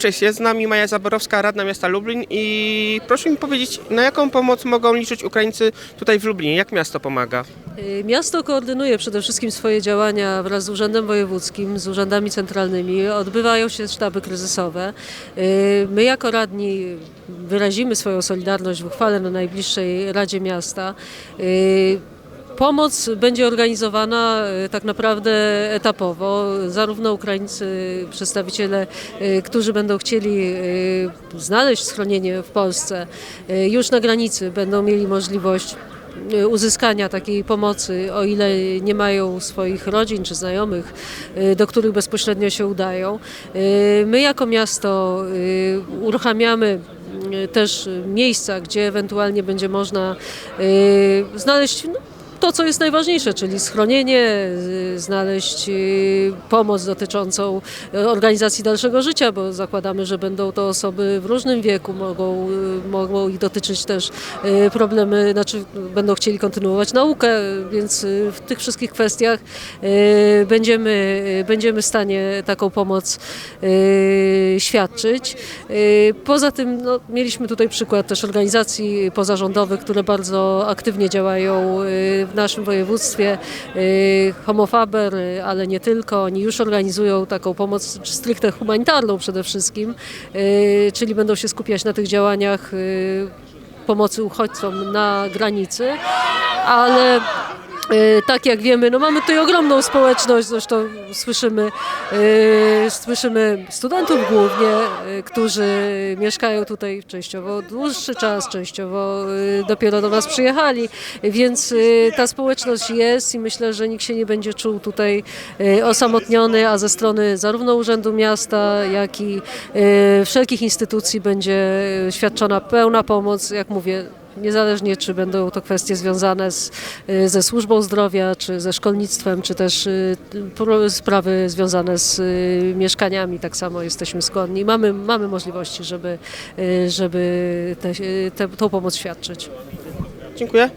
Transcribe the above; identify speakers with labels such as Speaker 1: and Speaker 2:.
Speaker 1: Cześć, jest z nami Maja Zaborowska, radna miasta Lublin i proszę mi powiedzieć, na jaką pomoc mogą liczyć Ukraińcy tutaj w Lublinie? Jak miasto pomaga?
Speaker 2: Y, Miasto koordynuje przede wszystkim swoje działania wraz z Urzędem Wojewódzkim, z urzędami centralnymi. Odbywają się sztaby kryzysowe. Y, My jako radni wyrazimy swoją solidarność w uchwale na najbliższej Radzie Miasta. Pomoc będzie organizowana y, tak naprawdę etapowo. Zarówno Ukraińcy, przedstawiciele, y, którzy będą chcieli y, znaleźć schronienie w Polsce, już na granicy będą mieli możliwość uzyskania takiej pomocy, o ile nie mają swoich rodzin czy znajomych, do których bezpośrednio się udają. My jako miasto uruchamiamy też miejsca, gdzie ewentualnie będzie można znaleźć no, to, co jest najważniejsze, czyli schronienie, znaleźć y, pomoc dotyczącą y, organizacji dalszego życia, bo zakładamy, że będą to osoby w różnym wieku, mogą, y, mogą ich dotyczyć też problemy, znaczy będą chcieli kontynuować naukę, więc w tych wszystkich kwestiach będziemy, będziemy w stanie taką pomoc świadczyć. Poza tym no, mieliśmy tutaj przykład też organizacji pozarządowych, które bardzo aktywnie działają w naszym województwie. Y, Homofaber, y, ale nie tylko. Oni już organizują taką pomoc stricte humanitarną przede wszystkim, y, czyli będą się skupiać na tych działaniach pomocy uchodźcom na granicy, ale tak jak wiemy, no mamy tutaj ogromną społeczność, zresztą słyszymy, e, słyszymy studentów głównie, e, którzy mieszkają tutaj częściowo dłuższy czas, częściowo dopiero do nas przyjechali, więc ta społeczność jest i myślę, że nikt się nie będzie czuł tutaj osamotniony, a ze strony zarówno Urzędu Miasta, jak i wszelkich instytucji będzie świadczona pełna pomoc, jak mówię, Niezależnie, czy będą to kwestie związane z, y, ze służbą zdrowia, czy ze szkolnictwem, czy też y, sprawy związane z y, mieszkaniami, tak samo jesteśmy skłonni. Mamy, mamy możliwości, żeby, żeby tą pomoc świadczyć.
Speaker 1: Dziękuję.